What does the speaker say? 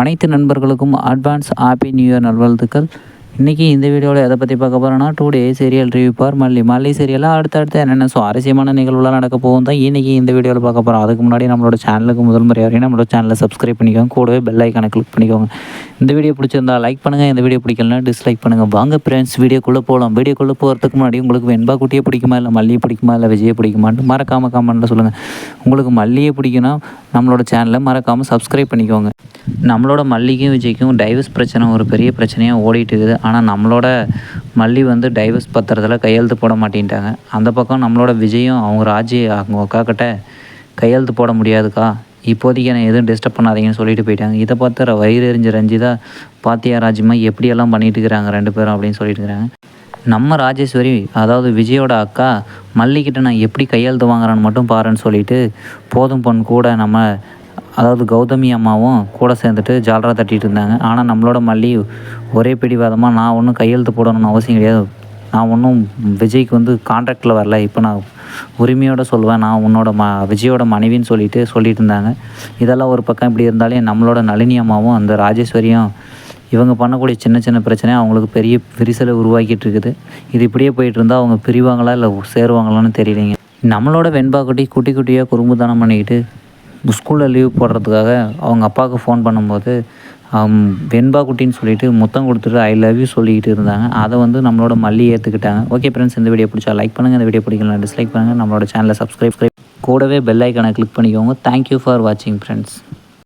அனைத்து நண்பர்களுக்கும் advance happy new year நல்வாழ்த்துக்கள். இன்றைக்கி இந்த வீடியோவில் எதை பற்றி பார்க்க போகிறோன்னா today serial review for Malli. Malli சீரியலாக அடுத்தடுத்து என்னென்ன சுவாரஸ்யமான நிகழ்வுலாம் நடக்க போகும் தான் இன்றைக்கி இந்த வீடியோவில் பார்க்க போகிறோம் அதுக்கு முன்னாடி நம்மளோட சேனலுக்கு முதல் முறை வரையும் நம்மளோட சேனலை சப்ஸ்கிரைப் பண்ணிக்கோங்க. கூடவே பெல் ஐக்கானை கிளிக் பண்ணிக்கோங்க. இந்த வீடியோ பிடிச்சிருந்தா லைக் பண்ணுங்கள் இந்த வீடியோ பிடிக்கலனா டிஸ்லைக் பண்ணுங்கள் வாங்க ஃப்ரெண்ட்ஸ் வீடியோக்குள்ளே போகலாம் வீடியோக்குள்ளே போகிறதுக்கு முன்னாடி உங்களுக்கு வெண்பா குட்டியே பிடிக்குமா இல்லை மல்லியை பிடிக்குமா இல்லை விஜயை பிடிக்குமான்ட்டு மறக்காமல் கமெண்ட்டில் சொல்லுங்கள் உங்களுக்கு மல்லியை பிடிக்குன்னா நம்மளோட சேனலை மறக்காமல் சப்ஸ்கிரைப் பண்ணிக்கோங்க. நம்மளோட மல்லிக்கும் விஜய்க்கும் டைவர்ஸ் பிரச்சனை ஒரு பெரிய பிரச்சனையாக ஓடிட்டு இருக்குது. ஆனால் நம்மளோட மல்லி வந்து டைவர்ஸ் பத்திரத்தில் கையெழுத்து போட மாட்டேன்ட்டாங்க. அந்த பக்கம் நம்மளோட விஜயும் அவங்க ராஜி அவங்க அக்கா கிட்ட கையெழுத்து போட முடியாதுக்கா. இப்போதைக்கு என்னை எதுவும் டிஸ்டர்ப் பண்ணாதீங்கன்னு சொல்லிட்டு போயிட்டாங்க. இதை பார்த்து வயிறு எரிஞ்ச ரஞ்சிதா பாத்தியா ராஜ்மா எப்படியெல்லாம் பண்ணிட்டு இருக்கிறாங்க ரெண்டு பேரும் அப்படின்னு சொல்லிட்டு இருக்கிறாங்க. நம்ம ராஜேஸ்வரி அதாவது விஜயோட அக்கா மல்லிக்கிட்ட நான் எப்படி கையெழுத்து வாங்குறேன்னு மட்டும் பாருன்னு சொல்லிட்டு போதும் பொன் கூட நம்ம அதாவது கௌதமி அம்மாவும் கூட சேர்ந்துட்டு ஜாலரா தட்டிகிட்டு இருந்தாங்க. ஆனால் நம்மளோட மல்லி ஒரே பிடிவாதமாக நான் ஒன்றும் கையெழுத்து போடணும்னு அவசியம் கிடையாது. நான் ஒன்றும் விஜய்க்கு வந்து கான்ட்ராக்டில் வரல. இப்போ நான் உரிமையோடு சொல்லுவேன். நான் உன்னோட ம விஜயோட மனைவின்னு சொல்லிட்டு சொல்லிட்டு இருந்தாங்க. இதெல்லாம் ஒரு பக்கம் இப்படி இருந்தாலே நம்மளோட நளினி அம்மாவும் அந்த ராஜேஸ்வரியும் இவங்க பண்ணக்கூடிய சின்ன சின்ன பிரச்சனையும் அவங்களுக்கு பெரிய விரிசலை உருவாக்கிட்டு இருக்குது. இது இப்படியே போயிட்டு இருந்தால் அவங்க பிரிவாங்களா இல்லை சேருவாங்களான்னு தெரியலைங்க. நம்மளோட வெண்பா குட்டி குட்டி குட்டியாக குறும்புதானம் பண்ணிக்கிட்டு ஸ்கூலில் லீவ் போடுறதுக்காக அவங்க அப்பாவுக்கு ஃபோன் பண்ணும்போது வெண்பா குட்டின்னு சொல்லிட்டு முத்தம் கொடுத்துட்டு ஐ லவ் யூ சொல்லிக்கிட்டு இருந்தாங்க. அதை வந்து நம்மளோட மல்லி ஏற்றுக்கிட்டாங்க ஓகே ஃப்ரெண்ட்ஸ் இந்த வீடியோ பிடிச்சா லைக் பண்ணுங்கள் இந்த வீடியோ பிடிக்கலாம் டிஸ்லைக் பண்ணுங்கள் நம்மளோட சேனலை சப்ஸ்கிரைப் கூடவே பெல் ஐக்கனை கிளிக் பண்ணிக்கோங்க. தேங்க்யூ ஃபார் வாட்சிங் ஃப்ரெண்ட்ஸ்